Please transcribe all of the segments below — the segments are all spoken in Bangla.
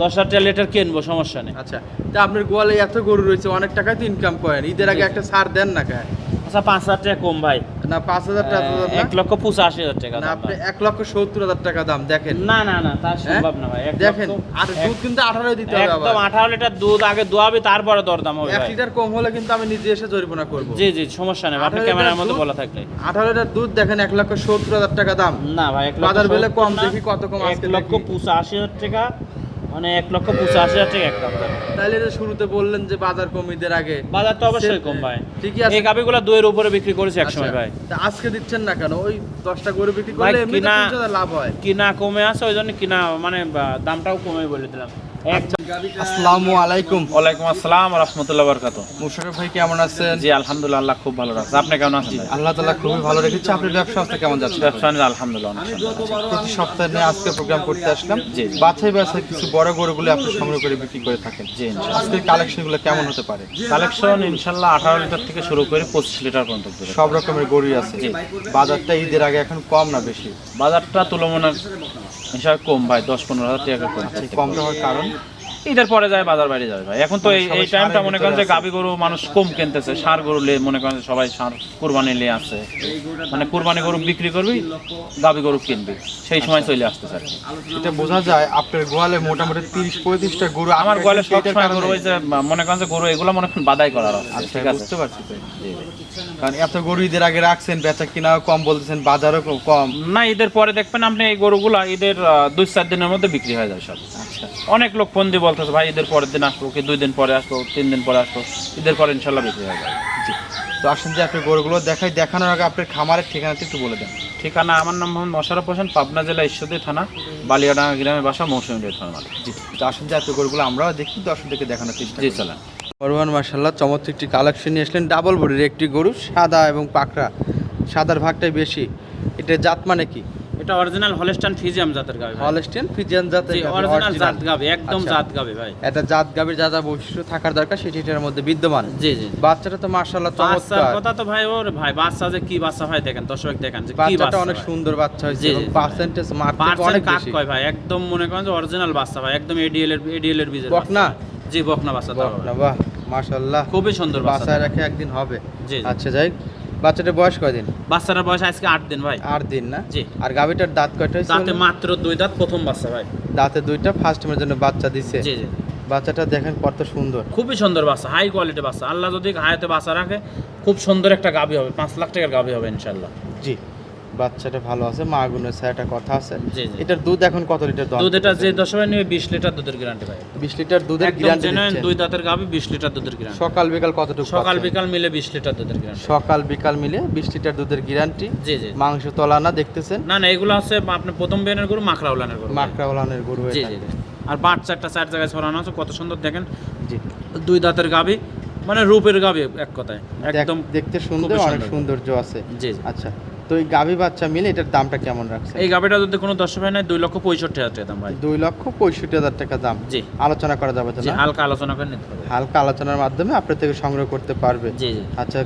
দশ হাজার লিটার কিনবো সমস্যা নেই। আচ্ছা তা আপনার গোয়ালে এত গরু রয়েছে অনেক তো ইনকাম করেন। ঈদের আগে একটা ছাড় দেন না কে আচ্ছা পাঁচ হাজার টাকা কম ভাই। না পাঁচ হাজার টাকা তো? এক লক্ষ পঁচাশি হাজার টাকা না আপনি এক লক্ষ সত্তর হাজার টাকা দাম দেখেন। না না না তার সম্ভব না ভাই দেখেন আর দুধ কিন্তু আঠারো দিতে হবে একদম আঠারো লিটার দুধ আগে দোয়াবি তারপরে দরদাম হবে এক লিটার কম হলে কিন্তু আমি নিজে এসে জরিমানা করব। জি জি সমস্যা নেই আপনি ক্যামেরার মধ্যে বলা থাকলে। আঠারো লিটার দুধ দেখেন এক লক্ষ সত্তর হাজার টাকা দাম। না ভাই বাজার বেলে কম দেখি কত কম এক লক্ষ। পঁচাশি হাজার টাকা মানে এক লক্ষ পঁচাশি হাজার টাকা একটা তাইলে তো শুরুতে বললেন যে বাজার কমিদের আগে বাজার তো অবশ্যই কম ভাই। ঠিকই আছে। এই গাবিগুলো দুয়ের উপরে বিক্রি করেছে এক সময় আচ্ছা, ভাই। আজকে দিচ্ছেন না কেন? ওই দশটা গরু বিক্রি করলে এমনি লাভ হয়। কিনা কমে আছে ওই জন্য কিনা মানে দামটাও কমে বলে দিলাম। আসসালামু আলাইকুম। ওয়ালাইকুম আসসালাম রহমতুল্লাহ বরকাত মুশারফ ভাই কেমন আছেন? জি আলহামদুলিল্লাহ আল্লাহ খুব ভালো রাখছে। আপনি কেমন আছেন? আল্লাহ তালা খুবই ভালো রেখেছে। আপনার ব্যবসা অবস্থা কেমন যাচ্ছে? ব্যবসা আলহামদুলিল্লাহ প্রতি সপ্তাহে আজকে প্রোগ্রাম করতে আসলাম। বাছাই বাছাই কিছু বড় গরুগুলো আপনি সংগ্রহ করে বিক্রি করে থাকেন। জি ইনশাল্লাহ। কালেকশনগুলো কেমন হতে পারে? কালেকশন ইনশাল্লাহ আঠারো লিটার থেকে শুরু করে পঁচিশ লিটার পর্যন্ত সব রকমের গরুই আছে। বাজারটা ঈদের আগে এখন কম না বেশি? বাজারটা তুলনামূলক হিসাবে কম ভাই দশ পনেরো হাজার টাকা কম এই কমটা হওয়ার কারণ? ঈদের পরে যায় বাজার বাইরে যাবে ভাই। এখন তো এই টাইমটা মনে করেন যে গাবি গরু মানুষ কম কিনতেছে ষাঁড় গরু লে মনে করেন সবাই ষাঁড় কুরবানি নিয়ে আসছে মানে কুরবানি গরু বিক্রি করবি গাবি গরু কিনবি। সেই সময় চলে আসতেছে আর কি। এটা বোঝা যায় আপনার গোয়ালে মোটামুটি তিরিশ পঁয়ত্রিশটা গরু আমার গলে সব সময় গরু হয়েছে মনে করেন যে গরু এগুলো মনে করেন বাদাই করার আছে আচ্ছা ঠিক আছে? বুঝতে পারছি। কারণ এত গরু ঈদের আগে রাখছেন বেচা কিনা কম বলতেছেন বাজারও কম। না ঈদের পরে দেখবেন আপনি এই গরুগুলা ঈদের দুই চার দিনের মধ্যে বিক্রি হয়ে যায় সব। আচ্ছা। অনেক লোক ফোন দিয়ে বলতেছে ভাই ঈদের পরের দিন আসব কি? দুই দিন পরে আসব তিন দিন পরে আসব। ঈদের পরে ইনশাল্লাহ বিক্রি হয়ে যাবে। জি। তো আসেন যে আপনি গরুগুলো দেখাই দেখানোর আগে আপনার খামারের ঠিকানাটা একটু বলে দেন। ঠিকানা আমার নাম মোহাম্মদ মশারফ হোসেন পাবনা জেলা ঈশ্বরদী থানা বালিয়াডাঙ্গা গ্রামের বাসা মৌসুমী থানা। জি। তো আসেন যে আপনি গরুগুলো আমরাও দেখি দর্শকদেরকে দেখানোর চেষ্টা জি চলেন। পরওয়ান মার্শাল্লাহ চমৎকার একটি কালেকশন নিয়ে আসলেন। ডাবল বডির একটি গরু সাদা এবং পাকড়া। সাদার ভাগটাই বেশি। এটা জাত মানে কি? এটা অরিজিনাল হলেস্টান ফিজিয়াম জাতের গাবি। হলস্টেন ফিজিয়ান জাতের অরিজিনাল জাত গাবি একদম আচ্ছা। জাত গাবি ভাই। এটা জাত যা যা বৈশিষ্ট্য থাকার দরকার সেটি এটার মধ্যে বিদ্যমান। জি জি। বাচ্চাটা তো বাচ্চার চমৎকার। কথা তো ভাই ওর ভাই বাচ্চা যে কি বাচ্চা ভাই দেখেন দর্শক দেখেন যে কি বাচ্চাটা অনেক সুন্দর বাচ্চা হয়েছে এবং পার্সেন্টেজ অনেক কাক বেশি। কয় ভাই? একদম মনে করেন যে অরিজিনাল বাচ্চা ভাই একদম এডিএল এর এডিএল এর বীজের বকনা? জি বকনা বাচ্চা তো বাহ মার্শাল্লাহ খুবই সুন্দর বাচ্চা রাখে একদিন হবে। আচ্ছা যাই। বাচ্চাটার বয়স কয়দিন? বাচ্চাটার বয়স আজকে আট দিন ভাই। আট দিন না? জি। আর গাভীটার দাঁত কয়টা হয়েছে তাতে মাত্র দুই দাঁত প্রথম বাচ্চা ভাই। দাঁতে দুইটা ফার্স্ট টাইমের জন্য বাচ্চা দিছে। জি জি। বাচ্চাটা দেখেন কত সুন্দর। খুবই সুন্দর বাচ্চা হাই কোয়ালিটি বাচ্চা। আল্লাহ যদি হায়াতে বাচ্চা রাখে খুব সুন্দর একটা গাভী হবে পাঁচ লাখ টাকার গাভী হবে ইনশাল্লাহ জি। বাচ্চাটা ভালো আছে মা গুণের একটা কথা আছে। এটার দুধ এখন কত লিটার দন দুধ এটা যে দশমে নিয়ে বিশ লিটার দুধের গ্যারান্টি ভাই। বিশ লিটার দুধের একদম গ্যারান্টি জেনুইন দুই দাঁতের গাবি বিশ লিটার দুধের গ্যারান্টি সকাল বিকাল কতটুকু সকাল বিকাল মিলে বিশ লিটার দুধের গ্যারান্টি সকাল বিকাল মিলে বিশ লিটার দুধের গ্যারান্টি জি জি। মাংস তলা না দেখতেছেন? না না এগুলো হচ্ছে আপনার প্রথম বেনের গরু মাকড়া উলানের গরু। মাকড়া ওলানের গরু জি জি। আর বাচ্চা একটা চার জায়গায় ছড়ানো আছে কত সুন্দর দেখেন। জি। দুই দাঁতের গাবি মানে রূপের গাবি এক কথায়। একদম দেখতে সুন্দর অনেক সৌন্দর্য আছে। জি। আচ্ছা তো এই গাভী বাচ্চা মিলে এটার দামটা কেমন রাখছে এই গাবিটা যদি কোনো দর্শক হয় না দুই লক্ষ পঁয়ষট্টি হাজার টাকা দাম ভাই। দুই লক্ষ পঁয়ষট্টি হাজার টাকা দাম। জি। আলোচনা করা যাবে তো হালকা আলোচনা করে নিতে হবে। হালকা আলোচনার মাধ্যমে আপনার থেকে সংগ্রহ করতে পারবে। জি জি। আচ্ছা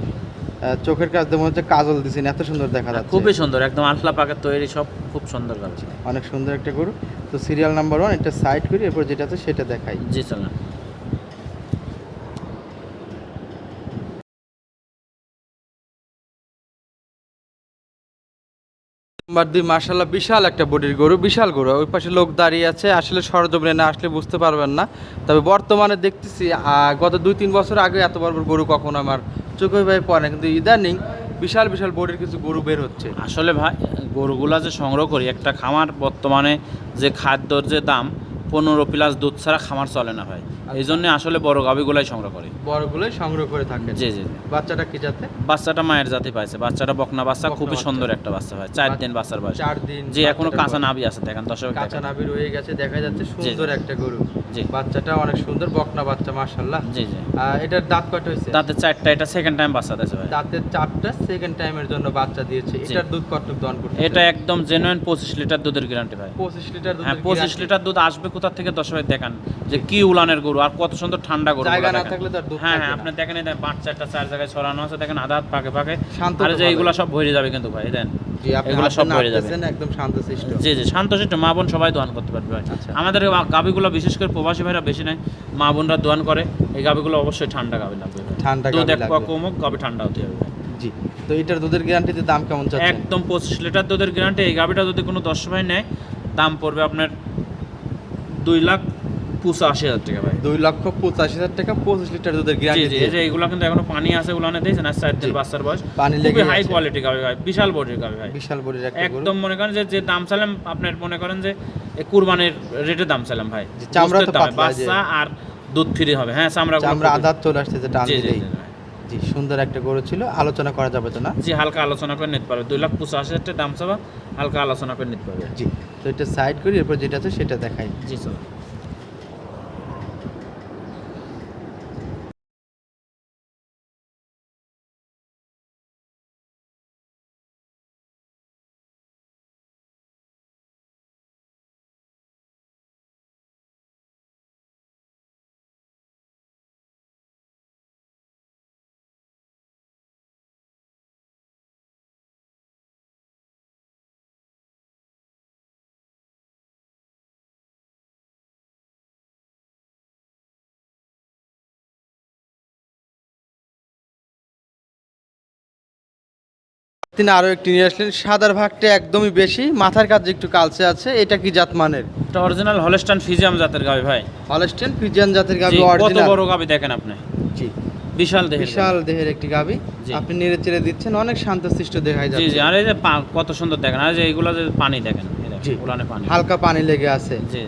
চোখের কাজ মনে হচ্ছে কাজল দিছেন এত সুন্দর দেখা যাচ্ছে। খুবই সুন্দর একদম আলফা পাকের তৈরি সব খুব সুন্দর গাবি অনেক সুন্দর একটা গরু। তো সিরিয়াল নাম্বার ওয়ান এটা সাইড করি এরপর যেটা আছে সেটা দেখাই। জি চলেন। নাম্বার দুই মার্শাল্লাহ বিশাল একটা বডির গরু, বিশাল গরু। ওই পাশে লোক দাঁড়িয়ে আছে, আসলে সরজমিনে না আসলে বুঝতে পারবেন না। তবে বর্তমানে দেখতেছি গত দুই তিন বছর আগে এত বড় গরু কখনো আমার চোখে ভাই পড়ে না কিন্তু ইদানিং বিশাল বিশাল বডির কিছু গরু বের হচ্ছে। আসলে ভাই, গরুগুলা যে সংগ্রহ করি, একটা খামার বর্তমানে যে খাদ্যর যে দাম পনেরো প্লাস দুধ ছাড়া খামার চলে না ভাই। এই জন্য আসলে বড় গাভিগুলাই সংগ্রহ করে। বড়গুলোই সংগ্রহ করে থাকে জি জি। বাচ্চাটা কি যাতে বাচ্চাটা মায়ের জাতি পাইছে বাচ্চাটা বকনা বাচ্চা খুবই সুন্দর একটা বাচ্চা ভাই। চার দিন বাচ্চার বয়স। চার দিন জি এখনও কাঁচা। নাবি আছে দেখেন দশ কাঁচা নাবি নাভি রয়ে গেছে দেখা যাচ্ছে সুন্দর একটা গরু। জি। বাচ্চাটা অনেক সুন্দর বকনা বাচ্চা মার্শাল্লাহ জি জি। এটার দাঁত কয়টা হয়েছে? তাতে চারটা এটা সেকেন্ড টাইম বাচ্চা দিয়েছে ভাই। দাঁতের চারটা সেকেন্ড টাইমের জন্য বাচ্চা দিয়েছে। এটার দুধ কতটুকু দন করছে এটা একদম জেনুইন পঁচিশ লিটার দুধের গ্যারান্টি ভাই। পঁচিশ লিটার দুধ হ্যাঁ পঁচিশ লিটার দুধ আসবে কোথা থেকে? দশ ভাই দেখান যে কি উলানের গরু আর কত সুন্দর ঠান্ডা গরু জায়গা না থাকলে তার দুধ হ্যাঁ হ্যাঁ আপনি দেখেন এই দেখেন বাচ্চাটা চার জায়গায় ছড়ানো আছে দেখেন আধা হাত পাকে শান্ত আর যে। এগুলো সব ভরে যাবে কিন্তু ভাই দেন। এগুলো সব ভরে যাবে। একদম শান্ত জি জি শান্তশিষ্ট মা বোন সবাই দোয়ান করতে পারবে ভাই। আচ্ছা। আমাদের গা- বিশেষ করে প্রবাসী ভাইরা বেশি নাই মা বোনরা দোয়ান করে এই গাভীগুলো অবশ্যই ঠান্ডা লাগবে ঠান্ডা দুধ হতে হবে জি তো এটার দুধের গ্যারান্টিতে দাম কেমন চাচ্ছেন? একদম পঁচিশ লিটার দুধের গ্যারান্টি এই গাভীটা যদি কোনো দশ ভাই নেয় দাম পড়বে আপনার দুই লাখ পঁচাশি হাজার টাকা ভাই। দুই লক্ষ পঁচাশি হাজার টাকা পঁচিশ লিটার দুধের গ্যারান্টি জি এগুলো কিন্তু এখনও পানি আছে দিয়েছেন আর চার দিন বাচ্চার বয়স। পানি লেগে হাই কোয়ালিটি ভাই বিশাল বডির ভাই। বিশাল বড়ির একদম মনে করেন যে যে দাম আপনার মনে করেন যে কুরবানির রেটে দাম ভাই। চামড়া তো বাচ্চা আর দুধ ফ্রি হবে। হ্যাঁ চামড়া আমরা আধার চলে আসছে যে টান জি দিলেই। সুন্দর একটা গরু ছিল আলোচনা করা যাবে তো না? জি হালকা আলোচনা করে নিতে পারবে। দুই লাখ পঁচাশি হাজার টাকা দাম চাবা হালকা আলোচনা করে নিতে পারবে। জি তো এটা সাইড করি এরপর যেটা আছে সেটা দেখাই। জি স্যার তিনি আরও একটি নিয়ে আসলেন সাদার ভাগটা একদমই বেশি মাথার কাছে একটু কালচে আছে এটা কি জাত মানের? এটা অরিজিনাল হলস্টান ফিজিয়াম জাতের গাভী ভাই। হলস্টেন ফিজিয়ান জাতের গাভি কত বড় গাভী দেখেন আপনি? জি। বিশাল দেহের বিশাল দেহের একটি জি। আপনি নেড়ে চেড়ে দিচ্ছেন অনেক শান্তশিষ্ট দেখাই গাভী। জি জি আর এই যে কত সুন্দর দেখেন আর যে এইগুলো যে পানি দেখেন জি। পানি। হালকা পানি লেগে আছে। জি।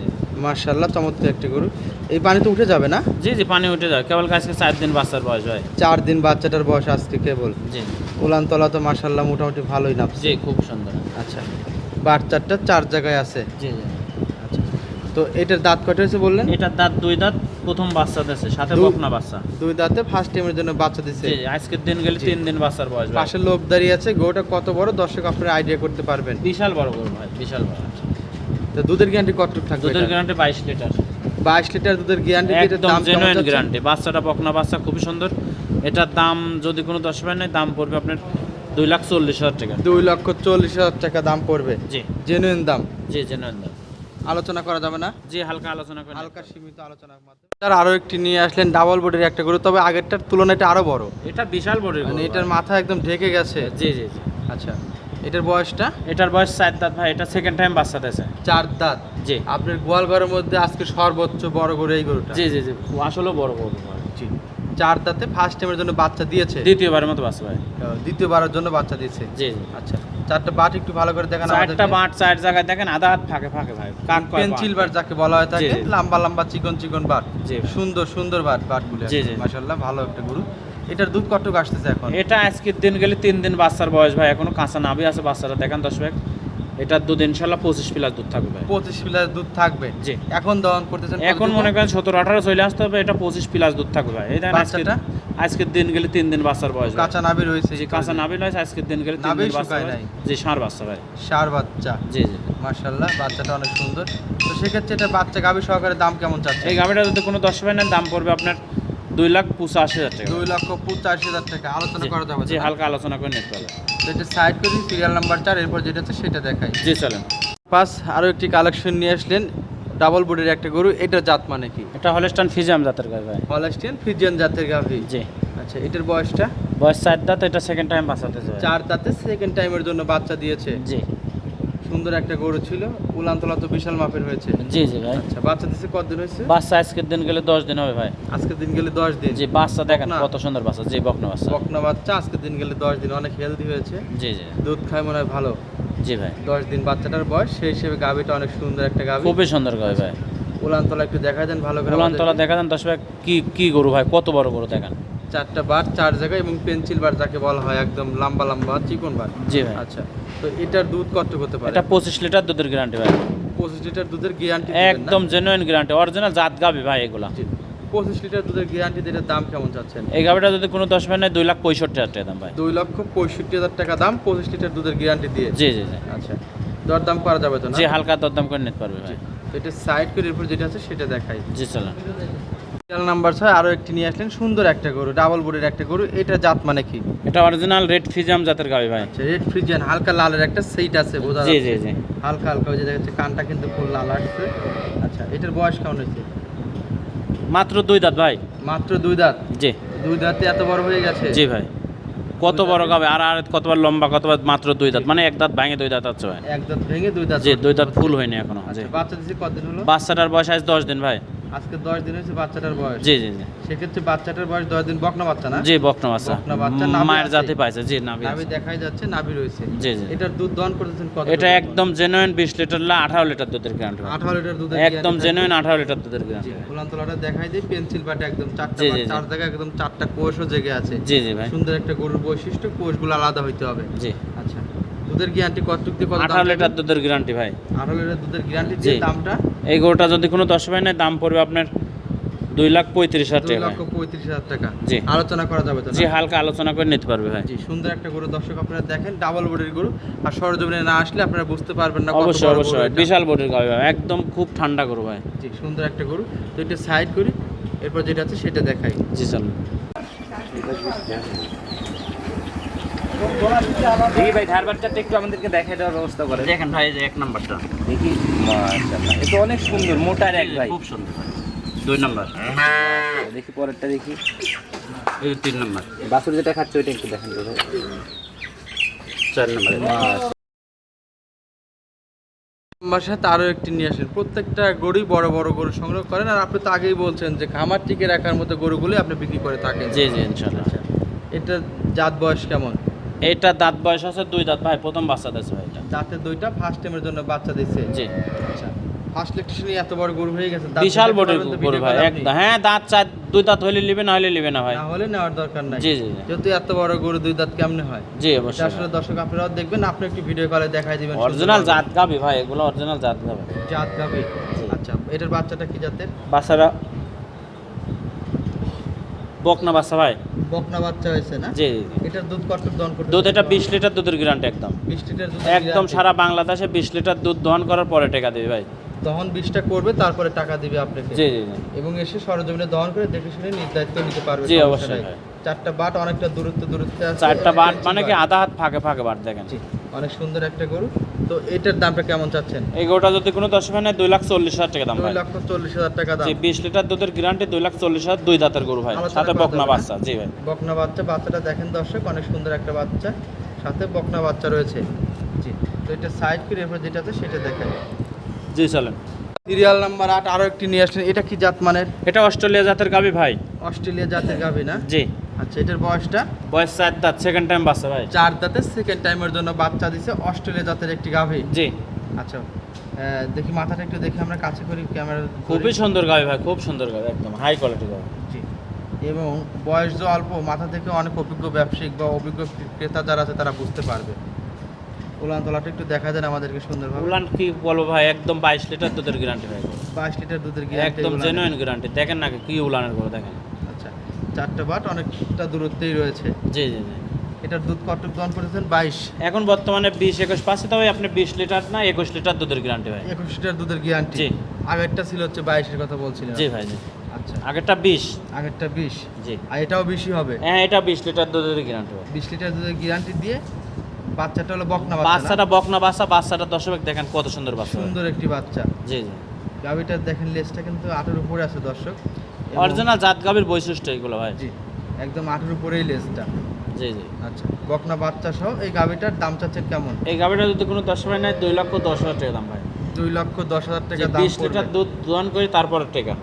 মার্শাল্লাহ চমৎকার একটি গরু। এই পানি তো উঠে যাবে না? জি জি পানি উঠে যায় কেবল আজকে চার দিন বাচ্চার বয়স হয় চার দিন বাচ্চাটার বয়স আজকে কেবল? জি। উলান তলা তো মার্শাল্লাহ মোটামুটি ভালোই না। জি খুব সুন্দর। আচ্ছা বাচ্চাটা চার জায়গায় আছে? জি জি। আচ্ছা তো এটার দাঁত কটা হয়েছে বললেন? এটার দাঁত দুই দাঁত প্রথম বাচ্চা দিয়েছে সাথে বকনা বাচ্চা। দুই দাঁতে ফার্স্ট টাইমের জন্য বাচ্চা জি জি, আজকের দিন গেলে তিন দিন বাচ্চার বয়স। পাশে লোক দাঁড়িয়ে আছে গরুটা কত বড় দর্শক আপনারা আইডিয়া করতে পারবেন। বিশাল বড় গরু ভাই বিশাল বড়। তো দুধের গ্যারান্টি কতটুকু থাকবে দুধের গ্যারান্টি বাইশ লিটার। বাইশ লিটার দুধের গ্যারান্টি একদম জেনুইন গ্যারান্টি বাচ্চাটা বকনা বাচ্চা খুবই সুন্দর। এটার দাম যদি কোনো দশ পায় নাই দাম পড়বে আপনার দুই লাখ চল্লিশ হাজার টাকা। দুই লক্ষ চল্লিশ হাজার টাকা দাম পড়বে। জি। জেনুইন দাম। জি জেনুইন দাম। আলোচনা করা যাবে না? জি হালকা আলোচনা করে হালকা সীমিত আলোচনার মাধ্যমে। তার আরও একটি নিয়ে আসলেন ডাবল বডির একটা গরু তবে আগেরটার তুলনায় এটা আরও বড়। এটা বিশাল বড় মানে এটার মাথা একদম ঢেকে গেছে। জি জি জি। আচ্ছা। এটার বয়সটা? এটার বয়স চার দাঁত ভাই এটা সেকেন্ড টাইম বাচ্চা দিয়েছে। চার দাঁত? জি। আপনার গোয়ালঘরের মধ্যে আজকে সর্বোচ্চ বড় গরু এই গরুটা? জি জি জি আসলেও বড় গরু জি। চার দাঁতে ফার্স্ট টাইমের জন্য বাচ্চা দিয়েছে? দ্বিতীয়বারের মতো বাচ্চা ভাই। দ্বিতীয়বারের জন্য বাচ্চা দিয়েছে? জি আচ্ছা চারটা বাট একটু ভালো করে দেখান চারটা বাট চার জায়গায় দেখেন আধা হাত ফাঁকে ফাঁকে ভাই কাক পেন্সিল বাট। বাট যাকে বলা হয় থাকে। লম্বা লম্বা চিকন চিকন বাট। সুন্দর সুন্দর বাট বাটগুলো জি, জি। মাশাআল্লাহ ভালো একটা গরু। এটার দুধ কতটুক আসতেছে এখন? এটা আজকের দিন গেলে তিন দিন বাচ্চার বয়স ভাই এখনও কাঁচা নাভি আছে বাচ্চাটা দেখেন দশ ব্যাগ এটার দুধ ইনশাল্লাহ পঁচিশ প্লাস দুধ থাকবে ভাই। পঁচিশ প্লাস দুধ থাকবে? জি। এখন দহন করতেছেন এখন মনে করেন সতেরো আঠারো চলে আসতে হবে এটা পঁচিশ প্লাস দুধ থাকবে ভাই। এই বাচ্চাটা? আজকের দিন গেলে তিন দিন বাচ্চার বয়স কাঁচা নাবি রয়েছে জি কাঁচা নাভি নয় আজকের দিন গেলে তিন দিন বাচ্চা। জি ষাঁড় বাচ্চা ভাই। সার বাচ্চা? জি জি মাশাআল্লাহ বাচ্চাটা অনেক সুন্দর। তো সেক্ষেত্রে এটা বাচ্চা গাভী সহকারে দাম কেমন চাচ্ছে এই গাভিটা যদি কোনো দশ পাই দাম পড়বে আপনার দুই লাখ পঁচাশি হাজার টাকা। দুই লক্ষ পঁচাশি হাজার টাকা। আলোচনা করা যাবে জি হালকা আলোচনা করে নিতে পারবে তো এটা সাইড করি সিরিয়াল নাম্বার চার এরপর যেটা আছে সেটা দেখাই। জি চলেন। পাস আরও একটি কালেকশন নিয়ে আসলেন ডাবল বডির একটা গরু এটা জাত মানে কি? এটা হলেস্টান ফিজাম জাতের গাভি। ভাই হলস্টিয়ান ফিজিয়ান জাতের গাভী। জি। আচ্ছা এটার বয়সটা? বয়স চার দাঁত এটা সেকেন্ড টাইম বাঁচাতেছে ভাই। চার দাঁতে সেকেন্ড টাইমের জন্য বাচ্চা দিয়েছে। জি। সুন্দর একটা গরু ছিল। উলানতলা তো বিশাল মাপের হয়েছে। জি জি ভাই। আচ্ছা বাচ্চা দিছে কতদিন হয়েছে? বাচ্চা আজকের দিন গেলে দশ দিন হবে ভাই। আজকের দিন গেলে দশ দিন। জি বাচ্চা দেখেন? কত সুন্দর বাচ্চা জি বকনা বাচ্চা। বকনা বাচ্চা আজকের দিন গেলে দশ দিন অনেক হেলদি হয়েছে। জি জি। দুধ খায় মনে হয় ভালো। জি ভাই। দশ দিন বাচ্চাটার বয়স সেই হিসেবে গাভীটা অনেক সুন্দর একটা গাভী। খুবই সুন্দর গাভি ভাই। উলানতলা একটু দেখা দেন ভালো করে উলানতলা। দেখা যান দশ ভাই কি কি গরু ভাই কত বড় গরু দেখেন। চারটা বার চার জায়গায় এবং পেন্সিল বার যাকে বলা হয় একদম লম্বা লম্বা চিকন বার। জি ভাই। আচ্ছা তো এটার দুধ কত হতে পারে? এটা পঁচিশ লিটার দুধের গ্যারান্টি ভাই। পঁচিশ লিটার দুধের গ্যারান্টি একদম জেনুইন গ্যারান্টি অরিজিনাল জাত গাবি ভাই এগুলা। পঁচিশ লিটার দুধের গ্যারান্টি এটার দাম কেমন চাচ্ছেন? এই গাবিটা যদি কোনো দশ ভাই নেয় দুই লাখ পঁয়ষট্টি হাজার টাকা দাম ভাই। দুই লক্ষ পঁয়ষট্টি হাজার টাকা দাম পঁচিশ লিটার দুধের গ্যারান্টি দিয়ে। জি জি জি। আচ্ছা দর দাম করা যাবে তো না? জি হালকা দরদাম করে নিতে পারবে ভাই। তো এটা সাইড করে এরপর যেটা আছে সেটা দেখাই। জি চলেন। সিরিয়াল নাম্বার ছয় আরও একটি নিয়ে আসলেন সুন্দর একটা গরু ডাবল বডির একটা গরু এটা জাত মানে কি? এটা অরিজিনাল রেড ফিজাম জাতের গাবি ভাই। আচ্ছা রেড ফ্রিজিয়ান হালকা লালের একটা সেইট আছে বোঝা জি। জি জি। হালকা হালকা ওই যে দেখা যাচ্ছে কানটা কিন্তু ফুল লাল আসছে। আচ্ছা এটার বয়স কেমন হয়েছে? মাত্র দুই দাঁত ভাই। মাত্র দুই দাঁত? জি। দুই দাঁতে এত বড় হয়ে গেছে? জি ভাই। কত বড় গাবে আর আর কতবার লম্বা কতবার মাত্র দুই দাঁত? মানে এক দাঁত ভাঙে দুই দাঁত আছে ভাই। এক দাঁত ভেঙে দুই দাঁত জি দুই দাঁত ফুল হয়নি এখনও। জি। আচ্ছা বাচ্চা দিছে কতদিন হলো? বাচ্চাটার বয়স আজ দশ দিন ভাই। আজকে দশ দিন হয়েছে বাচ্চাটার বয়স। জি জি জি। সেক্ষেত্রে বাচ্চাটার বয়স দশ দিন বকনা বাচ্চা না? জি বকনা বাচ্চা। বকনা বাচ্চা, মায়ের? জাতি পাইছে জি নাভি নাভি দেখাই যাচ্ছে নাভি রয়েছে। জি জি। এটার দুধ দহন করতেছেন কত এটা একদম জেনুইন বিশ লিটার না আঠারো লিটার দুধের গ্যারান্টি আঠারো লিটার দুধের একদম জেনুইন আঠারো লিটার দুধের গ্যারান্টি ফুলান্তলাটা দেখাই দিই পেন্সিল পাটা একদম চারটা। চার জায়গায় একদম চারটা কোষও জেগে আছে। জি জি ভাই। সুন্দর একটা গরুর বৈশিষ্ট্য কোষগুলো আলাদা হইতে হবে। জি। আচ্ছা। দুধের গ্যারান্টি কতটুক দিয়ে কত আঠারো লিটার দুধের গ্যারান্টি ভাই। আঠারো লিটার দুধের গ্যারান্টি দিয়ে দামটা? এই গরুটা যদি কোনো দশ ভাই নেয় দাম পড়বে আপনার দুই লাখ পঁয়ত্রিশ হাজার টাকা। লক্ষ পঁয়ত্রিশ হাজার টাকা। জি। আলোচনা করা যাবে তো? জি হালকা আলোচনা করে নিতে পারবে ভাই। জি সুন্দর একটা গরু দর্শক আপনারা দেখেন ডাবল বডির গরু। আর সরজমিনে না আসলে আপনারা বুঝতে পারবেন না অবশ্যই অবশ্যই বিশাল বডির গাবি ভাই একদম খুব ঠান্ডা গরু ভাই। জি সুন্দর একটা গরু। তো এটা সাইড করি এরপর যেটা আছে সেটা দেখাই। জি চলুন। দেখি ভাই ধারবারটা একটু আমাদেরকে দেখাই দেওয়ার ব্যবস্থা করে। দেখেন ভাই যে এক নাম্বারটা। দেখি মাশাআল্লাহ এ অনেক সুন্দর মোটার এক ভাই। খুব সুন্দর ভাই দুই নাম্বার। দেখি পরেরটা দেখি। এই তিন নাম্বার। বাছুর যেটা খাচ্ছে ওইটা একটু দেখেন ভাই। চার নাম্বার। আমার সাথে আরও একটি নিয়ে আসেন। প্রত্যেকটা গরুই বড় বড় গরু সংগ্রহ করেন আর আপনি তো আগেই বলছেন যে খামার টিকে রাখার মতো গরুগুলি আপনি বিক্রি করে থাকেন। জি জি ইনশাল্লাহ এটা জাত বয়স কেমন? এইটা দাঁত বয়স আছে দুই দাঁত। ভাই প্রথম বাচ্চা দিয়েছে ভাই এটা। দাঁতে দুইটা ফার্স্ট টাইমের জন্য বাচ্চা দিচ্ছে জি। আচ্ছা। ফার্স্ট ইলেকট্রিশিয়ান এত বড় গরু হয়ে গেছে দাঁত বিশাল তো গরু ভাই? একদম। হ্যাঁ দাঁত চার দুই দাঁত হইলে নিবে না হলে নিবে না ভাই। না হলে নেওয়ার দরকার নাই। জি জি যেহেতু এত বড় গরু দুই দাঁত কেমনে হয়? জি এটা অবশ্যই। আসলে দর্শক আপনারাও দেখবেন আপনি একটু ভিডিও কলে দেখাই দিবেন অরিজিনাল। জাত গাবি ভাই এগুলো অরিজিনাল জাত গাবি। জাত গাবি। আচ্ছা এটার বাচ্চাটা কি জাতের? বাচ্চারা বকনা বাচ্চা ভাই। বকনা বাচ্চা হয়েছে না? জি জি। এটার দুধ কত দহন করতে দুধ এটা বিশ লিটার দুধের গ্যারান্টি একদম। 20 লিটার দুধ একদম সারা বাংলাদেশে বিশ লিটার দুধ দহন করার পরে টাকা দেবে ভাই। দহন বিশটা করবে তারপরে টাকা দিবে আপনাকে। জি জি এবং এসে সরজমিনে দহন করে দেখে শুনে নির্ধারিত নিতে পারবে জি, অবশ্যই। চারটা বাট অনেকটা দূরত্ব দূরত্বে আছে। চারটা বাট মানে কি। আধা হাত ফাঁকে ফাঁকে বাট দেখেন। জি, অনেক সুন্দর একটা গরু। তো এটার দামটা কেমন চাচ্ছেন? এই গরুটা যদি কোনো দশ নেয় দুই লাখ চল্লিশ হাজার টাকা দাম দুই লক্ষ চল্লিশ হাজার টাকা দাম। বিশ লিটার দুধের গ্যারান্টি দুই লাখ চল্লিশ হাজার দুই দাঁতের গরু ভাই। সাথে বকনা বাচ্চা। জি ভাই। বকনা বাচ্চা বাচ্চাটা দেখেন দর্শক অনেক সুন্দর একটা বাচ্চা। সাথে বকনা বাচ্চা রয়েছে। জি তো এটা সাইড করে এরপর যেটা আছে সেটা দেখাই জি চলেন। সিরিয়াল নাম্বার আট আরও একটি নিয়ে আসলেন। এটা কি জাত মানের? এটা অস্ট্রেলিয়া জাতের গাবি ভাই। অস্ট্রেলিয়া জাতের গাভি না? জি। আচ্ছা এটার বয়সটা? বয়স চার দাঁত সেকেন্ড টাইম বাচ্চা ভাই। চার দাঁতের সেকেন্ড টাইমের জন্য বাচ্চা দিছে অস্ট্রেলিয়া জাতের একটি গাভি। জি। আচ্ছা দেখি মাথাটা একটু দেখি আমরা কাছে করি ক্যামেরা খুবই সুন্দর গাবি ভাই খুব সুন্দর গাবি একদম হাই কোয়ালিটি গাবি জি। এবং বয়স যে অল্প মাথা থেকে অনেক অভিজ্ঞ ব্যবসায়িক বা অভিজ্ঞ ক্রেতা যারা আছে তারা বুঝতে পারবে। উলান তলাটা একটু দেখা দেন আমাদেরকে সুন্দরভাবে। উলান কি বলব ভাই একদম বাইশ লিটার দুধের গ্যারান্টি ভাই। বাইশ লিটার দুধের গ্যারান্টি একদম জেনুইন গ্যারান্টি দেখেন না কি উলানের গরু দেখেন। চারটে বাট অনেকটা দূরত্বেই রয়েছে। জি জি জি। এটার দুধ কত দন করেছেন বাইশ। এখন বর্তমানে বিশ একুশ পাচ্ছে তবে আপনি বিশ লিটার না একুশ লিটার দুধের গ্যারান্টি ভাই। একুশ লিটার দুধের গ্যারান্টি জি। আগেরটা ছিল হচ্ছে বাইশের কথা বলছিলেন জি ভাই জি। আচ্ছা। আগেরটা বিশ। আগেরটা বিশ। জি। আর এটাও বেশি হবে? হ্যাঁ এটা বিশ লিটার দুধের গ্যারান্টি ভাই। বিশ লিটার দুধের গ্যারান্টি দিয়ে বাচ্চাটা হলো বকনা বাচ্চা বাচ্চাটা বকনা বাচ্চা বাচ্চাটা দর্শক দেখেন কত সুন্দর? বাচ্চা। সুন্দর একটি বাচ্চা। জি জি। গাভিটা দেখেন লেজটা কিন্তু আটের উপরে আছে দর্শক। অরিজিনাল জাত গাবির বৈশিষ্ট্য এগুলো ভাই। জি একদম আটের উপরেই লেজটা। জি জি। আচ্ছা বকনা বাচ্চা সহ এই গাভিটার দাম চাচ্ছেন কেমন? এই গাবিটা যদি কোনো দশ ভাই নেয় দুই লক্ষ দশ হাজার টাকা দাম ভাই। দুই লক্ষ দশ হাজার টাকা দাম বিশ লিটার দুধ দোয়ান করি তারপরে টাকা।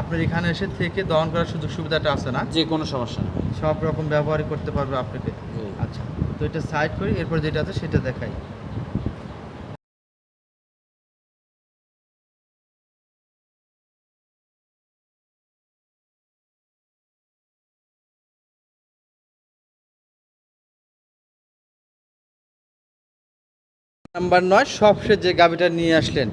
আপনার এখানে এসে থেকে দহন করার সুযোগ সুবিধাটা আছে না? যে কোনো সমস্যা নেই। সব রকম ব্যবহারই করতে পারবে আপনাকে। আচ্ছা তো এটা সাইড করি এরপর যেটা আছে সেটা দেখাই। নাম্বার নয় সবশেষ যে গাভিটা নিয়ে আসলেন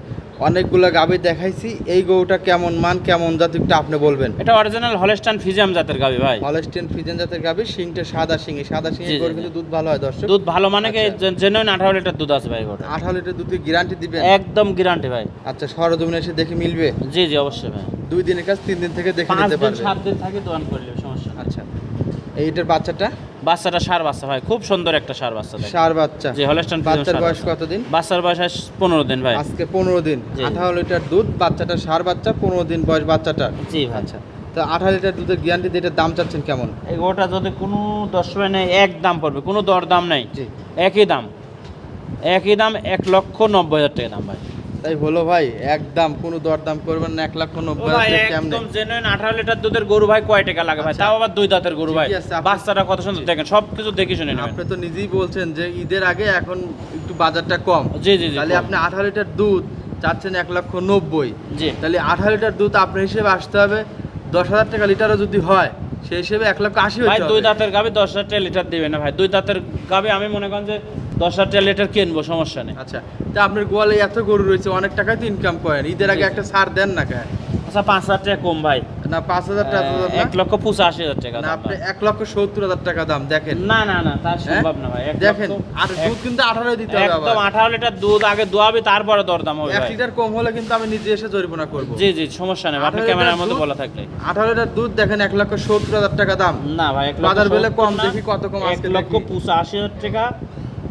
অনেকগুলো গাবি দেখাইছি। এই গরুটা কেমন মান কেমন জাত একটু আপনি বলবেন। এটা অরিজিনাল হলেস্টান ফিজিয়াম জাতের গাবি ভাই। হলস্টেন ফিজেন জাতের গাবি শিংটা সাদা এই সাদা জি, গরু কিন্তু দুধ ভালো হয় দর্শক। দুধ ভালো মানে কি আচ্ছা। জেনুইন আঠারো লিটার দুধ আছে ভাই গোটা আঠারো লিটার দুধের গ্যারান্টি দিবেন? একদম গ্যারান্টি ভাই। আচ্ছা সরজমিনে এসে দেখে মিলবে? জি জি অবশ্যই ভাই। দুই দিনের কাজ তিন দিন থেকে দেখে পাঁচ নিতে দিন পারবে? সাত দিন থাকে দোয়ান করলে সমস্যা আচ্ছা। এইটার বাচ্চাটা? বাচ্চাটা সার বাচ্চা ভাই খুব সুন্দর একটা সার বাচ্চা সার বাচ্চা। জি হলেস্টান বাচ্চার বয়স কতদিন? বাচ্চার বয়স পনেরো দিন ভাই। আজকে পনেরো দিন। আঠারো লিটার দুধ বাচ্চাটা সার বাচ্চা পনেরো দিন বয়স বাচ্চাটা। জি ভাই আচ্ছা তো আঠারো লিটার দুধের গ্যারান্টি এটার দাম চাচ্ছেন কেমন? এই গোটা যদি কোনো দশ নেই এক দাম পড়বে কোনো দর দাম নাই। জি। একই দাম। একই দাম এক লক্ষ নব্বই হাজার টাকা দাম ভাই। তাই হলো ভাই একদম কোনো দরদাম করবেন না এক নব্বই হাজার একদম জেনুইন আঠারো লিটার দুধের গরু ভাই কয় টাকা লাগে ভাই? আচ্ছা। তাও আবার দুই দাঁতের গরু ভাই। বাচ্চাটা কত সুন্দর দেখেন সব কিছু দেখে শুনে নেবেন। আপনি তো নিজেই বলছেন যে ঈদের আগে এখন একটু বাজারটা কম। জি জি তাহলে আপনি আঠারো লিটার দুধ চাচ্ছেন এক লক্ষ নব্বই। জি। তাহলে আঠারো লিটার দুধ আপনার হিসেবে আসতে হবে দশ হাজার টাকা লিটারও যদি হয় সেই হিসেবে এক লক্ষ আশি ভাই দুই দাঁতের গাবে দশ হাজার টাকা লিটার দিবে না ভাই। দুই দাঁতের গাবে আমি মনে করেন যে দশ হাজার লিটার কিনবো সমস্যা নেই। আচ্ছা তা আপনার গোয়ালে এত গরু রয়েছে অনেক তো ইনকাম করেন। ঈদের আগে একটা ছাড় দেন না কেন? আচ্ছা পাঁচ হাজার টাকা কম ভাই। না পাঁচ হাজার টাকা? এক লক্ষ পঁচাশি হাজার টাকা না আপনি এক লক্ষ সত্তর হাজার টাকা দাম দেখেন। না না না তার সম্ভব না ভাই দেখেন আর দুধ কিন্তু আঠারো দিতে হবে একদম আঠারো লিটার দুধ আগে দোয়াবি তারপরে দরদাম হবে এক লিটার কম হলে কিন্তু আমি নিজে এসে জরিমানা করব। জি জি সমস্যা নেই আপনি ক্যামেরার মধ্যে বলা থাকলে। আঠারো লিটার দুধ দেখেন এক লক্ষ সত্তর হাজার টাকা দাম। না ভাই বাজার বেলে কম দেখি কত কম এক লক্ষ। পঁচাশি হাজার টাকা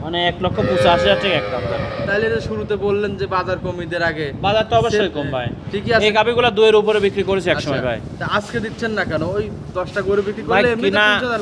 মানে এক লক্ষ পঁচাশি হাজার টাকা একটা তাইলে তো শুরুতে বললেন যে বাজার কমিদের আগে বাজার তো অবশ্যই কম ভাই। ঠিকই আছে। এই গাবিগুলো দুয়ের উপরে বিক্রি করেছি একসময় আচ্ছা, ভাই। আজকে দিচ্ছেন না কেন? ওই দশটা গরু বিক্রি করলে এমনি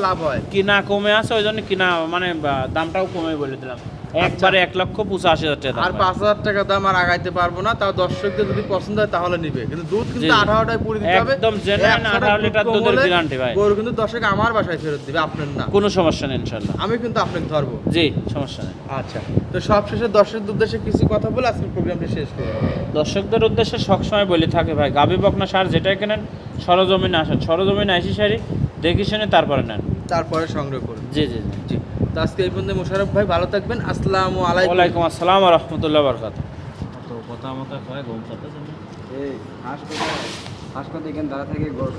লাভ হয়। কিনা কমে আছে ওই জন্য কিনা মানে দামটাও কমে বলে দিলাম। একবারে এক লক্ষ পঁচাশি হাজার টাকা আচ্ছা। আর পাঁচ হাজার টাকা দাম আর আগাইতে পারব না তাও দর্শকদের যদি পছন্দ হয় তাহলে নিবে। কিন্তু দুধ কিন্তু। আঠারোটায় পুরি দিতে হবে। একদম genuine 100 টা 18 দুধ লিটার দুধের ভাই। গরু কিন্তু দর্শক আমার বাসায় ফেরত দিবে আপনার না। কোনো সমস্যা নেই ইনশাল্লাহ আমি কিন্তু আপনাকে ধরবো। জি সমস্যা নেই। আচ্ছা তো সব শেষে দর্শকদের উদ্দেশ্যে কিছু কথা বলে আজকের প্রোগ্রামটি শেষ করব। দর্শকদের উদ্দেশ্যে সবসময় বলে থাকে ভাই গাবি বকনা সার যেটাই কেনেন সরজমিনে আসেন। সরজমিনে আইসি সারি দেখি শুনে তারপরে নেন। তারপরে সংগ্রহ করুন। জি জি। জি। তো আজকে এই পর্যন্ত মোশারফ ভাই ভালো থাকবেন। আসসালামু আলাইকুম। ওয়ালাইকুম আসসালাম রহমতুল্লাহ বরকাত তো কথা মতো হয় গম এই হাসপাতাল হাসপাতাল এখানে দাঁড়া থেকে গড়